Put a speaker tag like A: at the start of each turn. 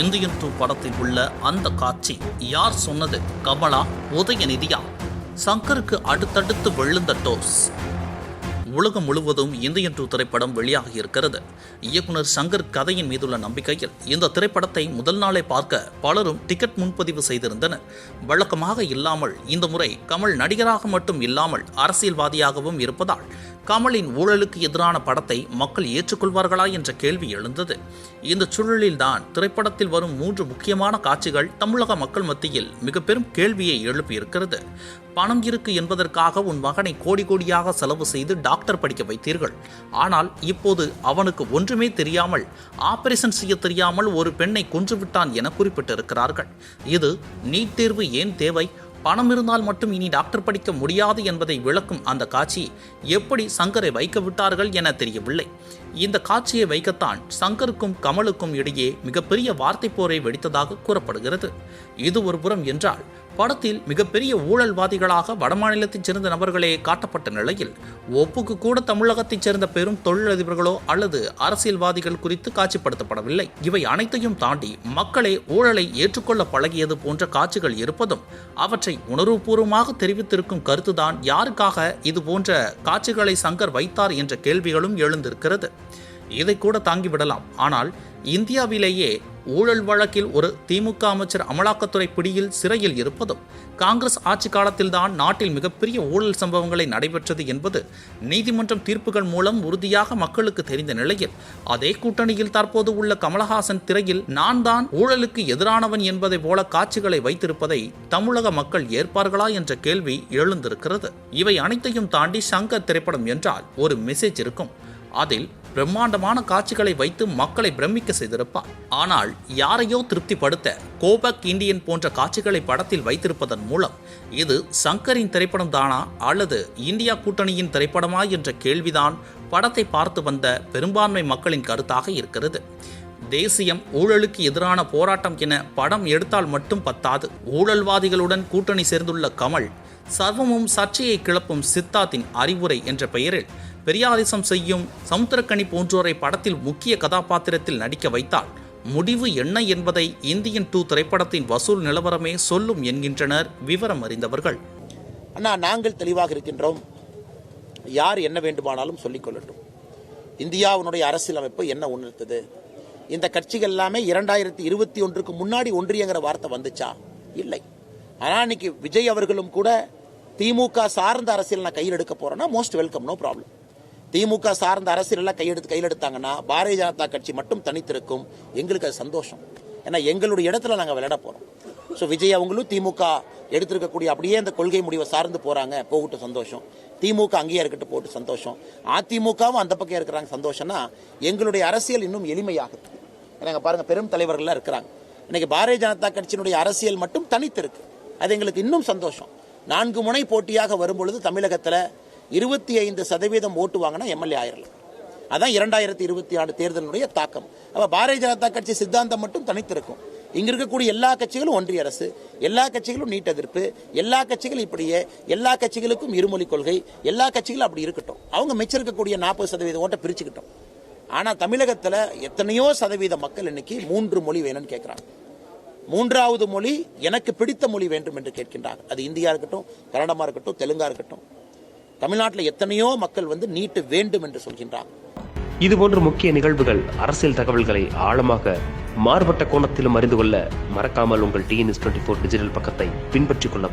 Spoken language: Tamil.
A: இந்தியன் டூ படத்தில் உள்ள அந்த காட்சி யார் சொன்னது? கமலா உதயநிதியா? சங்கருக்கு அடுத்தடுத்து விழுந்த டோஸ். உலகம் முழுவதும் இந்தியன் டூ திரைப்படம் வெளியாகி இருக்கிறது. இயக்குனர் சங்கர் கதையின் மீதுள்ள நம்பிக்கையில் இந்த திரைப்படத்தை முதல் நாளே பார்க்க பலரும் டிக்கெட் முன்பதிவு செய்திருந்தனர். வழக்கமாக இல்லாமல் இந்த முறை கமல் நடிகராக மட்டும் இல்லாமல் அரசியல்வாதியாகவும் இருப்பதால் கமலின் ஊழலுக்கு எதிரான படத்தை மக்கள் ஏற்றுக்கொள்வார்களா என்ற கேள்வி எழுந்தது. இந்த சூழலில்தான் திரைப்படத்தில் வரும் மூன்று முக்கியமான காட்சிகள் தமிழக மக்கள் மத்தியில் மிக பெரும் கேள்வியை எழுப்பியிருக்கிறது. பணம் இருக்கு என்பதற்காக உன் மகனை கோடி கோடியாக செலவு செய்து டாக்டர் படிக்க வைத்தீர்கள். ஆனால் இப்போது அவனுக்கு ஒன்றுமே தெரியாமல் ஆபரேஷன் செய்ய தெரியாமல் ஒரு பெண்ணை கொன்றுவிட்டான் என குறிப்பிட்டிருக்கிறார்கள். இது நீட் தேர்வு ஏன் தேவை? பணம் இருந்தால் மட்டும் இனி டாக்டர் படிக்க முடியாது என்பதை விளக்கும் அந்த காட்சி எப்படி சங்கரை வைக்க விட்டார்கள் என தெரியவில்லை. இந்த காட்சியை வைக்கத்தான் சங்கருக்கும் கமலுக்கும் இடையே மிகப்பெரிய வார்த்தை போரை வெடித்ததாக கூறப்படுகிறது. இது ஒரு புறம் என்றால் படத்தில் மிகப்பெரிய ஊழல்வாதிகளாக வடமாநிலத்தைச் சேர்ந்த நபர்களே காட்டப்பட்ட நிலையில் ஒப்புக்கு கூட தமிழகத்தைச் சேர்ந்த பெரும் தொழிலதிபர்களோ அல்லது அரசியல்வாதிகள் குறித்து காட்சிப்படுத்தப்படவில்லை. இவை அனைத்தையும் தாண்டி மக்களே ஊழலை ஏற்றுக்கொள்ள பழகியது போன்ற காட்சிகள் இருப்பதும் அவற்றை உணர்வுபூர்வமாக தெரிவித்திருக்கும் கருத்துதான் யாருக்காக இது போன்ற காட்சிகளை சங்கர் வைத்தார் என்ற கேள்விகளும் எழுந்திருக்கிறது. இதை கூட தாங்கிவிடலாம். ஆனால் இந்தியாவிலேயே ஊழல் வழக்கில் ஒரு திமுக அமைச்சர் அமலாக்கத்துறை பிடியில் சிறையில் இருப்பதும் காங்கிரஸ் ஆட்சி காலத்தில்தான் நாட்டில் மிகப்பெரிய ஊழல் சம்பவங்களை நடைபெற்றது என்பது நீதிமன்றம் தீர்ப்புகள் மூலம் உறுதியாக மக்களுக்கு தெரிந்த நிலையில் அதே கூட்டணியில் தற்போது உள்ள கமலஹாசன் திரையில் நான் தான் ஊழலுக்கு எதிரானவன் என்பதை போல காட்சிகளை வைத்திருப்பதை தமிழக மக்கள் ஏற்பார்களா என்ற கேள்வி எழுந்திருக்கிறது. இவை அனைத்தையும் தாண்டி சங்கர் திரைப்படம் என்றால் ஒரு மெசேஜ் இருக்கும். அதில் பிரம்மாண்டமான காட்சிகளை வைத்து மக்களை பிரமிக்க செய்திருப்பார். ஆனால் யாரையோ திருப்திப்படுத்த கோபக் இந்தியன் போன்ற காட்சிகளை படத்தில் வைத்திருப்பதன் மூலம் இது சங்கரின் திரைப்படம் தானா அல்லது இந்தியா கூட்டணியின் திரைப்படமா என்ற கேள்விதான் படத்தை பார்த்து வந்த பெரும்பான்மை மக்களின் கருத்தாக இருக்கிறது. தேசியம் ஊழலுக்கு எதிரான போராட்டம் என படம் எடுத்தால் மட்டும் பத்தாது. ஊழல்வாதிகளுடன் கூட்டணி சேர்ந்துள்ள கமல் சர்வமும் சர்ச்சையை கிளப்பும் சித்தார்த்தின் அறிவுரை என்ற பெயரில் பெரியாரிசம் செய்யும் சமுத்திரக்கனி போன்றோரை படத்தில் முக்கிய கதாபாத்திரத்தில் நடிக்க வைத்தால் முடிவு என்ன என்பதை இந்தியன் டூ திரைப்படத்தின் வசூல் நிலவரமே சொல்லும் என்கின்றனர் விவரம் அறிந்தவர்கள்.
B: அண்ணா நாங்கள் தெளிவாக இருக்கின்றோம். யார் என்ன வேண்டுமானாலும் சொல்லிக் கொள்ளட்டும். இந்தியாவினுடைய அரசியலமைப்பு என்ன உணர்த்தது? இந்த கட்சிகள் எல்லாமே இரண்டாயிரத்தி இருபத்தி ஒன்றுக்கு முன்னாடி ஒன்றியங்கிற வார்த்தை வந்துச்சா? இல்லை. ஆனால் இன்னைக்கு விஜய் அவர்களும் கூட திமுக சார்ந்த அரசியல் நான் கையில் எடுக்க போறேன்னா most welcome no problem DMK சார்ந்த அரசியலெல்லாம் கையெடுத்து கையில் எடுத்தாங்கன்னா பாரதிய ஜனதா கட்சி மட்டும் தனித்திருக்கும். எங்களுக்கு அது சந்தோஷம். ஏன்னா எங்களுடைய இடத்துல நாங்கள் விளையாட போகிறோம் ஸோ விஜய் அவங்களும் திமுக எடுத்திருக்கக்கூடிய அப்படியே அந்த கொள்கை முடிவை சார்ந்து போகிறாங்க போகட்டும் சந்தோஷம். திமுக அங்கேயே இருக்கட்டும் போட்டு சந்தோஷம். அதிமுகவும் அந்த பக்கம் இருக்கிறாங்க சந்தோஷம்னா எங்களுடைய அரசியல் இன்னும் எளிமையாகுது. ஏன்னா பாருங்கள் பெரும் தலைவர்கள்லாம் இருக்கிறாங்க. இன்னைக்கு பாரதிய ஜனதா கட்சியினுடைய அரசியல் மட்டும் தனித்திருக்கு. அது எங்களுக்கு இன்னும் சந்தோஷம். நான்கு முனை போட்டியாக வரும்பொழுது தமிழகத்தில் இருபத்தி ஐந்து சதவீதம் ஓட்டு வாங்கினா எம்எல்ஏ ஆயிரலாம். அதான் இரண்டாயிரத்தி இருபத்தி ஆறு தேர்தலுடைய தாக்கம். அப்போ பாரதிய ஜனதா கட்சி சித்தாந்தம் மட்டும் தனித்திருக்கும். இங்க இருக்கக்கூடிய எல்லா கட்சிகளும் ஒன்றிய அரசு எல்லா கட்சிகளும் நீட் எதிர்ப்பு எல்லா கட்சிகளும் இப்படியே எல்லா கட்சிகளுக்கும் இருமொழி கொள்கை எல்லா கட்சிகளும் அப்படி இருக்கட்டும். அவங்க மிச்சிருக்கக்கூடிய நாற்பது சதவீத ஓட்டை பிரிச்சுக்கிட்டோம். ஆனால் தமிழகத்தில் எத்தனையோ சதவீத மக்கள் இன்னைக்கு மூன்று மொழி வேணும்னு கேட்குறாங்க மூன்றாவது மொழி எனக்கு பிடித்த மொழி வேண்டும் என்று கேட்கின்றார்கள் அது இந்தியா இருக்கட்டும் கன்னடமாக இருக்கட்டும் தெலுங்கா இருக்கட்டும். தமிழ்நாட்டில் எத்தனையோ மக்கள் வந்து நீட்டு வேண்டும் என்று சொல்கின்றார்கள்
C: இதுபோன்ற முக்கிய நிகழ்வுகள் அரசியல் தகவல்களை ஆழமாக மாறுபட்ட கோணத்திலும் அறிந்து கொள்ள மறக்காமல் உங்கள் டிஎன்எஸ் டுவெண்ட்டி ஃபோர் டிஜிட்டல் பக்கத்தை பின்பற்றிக் கொள்ளவும்.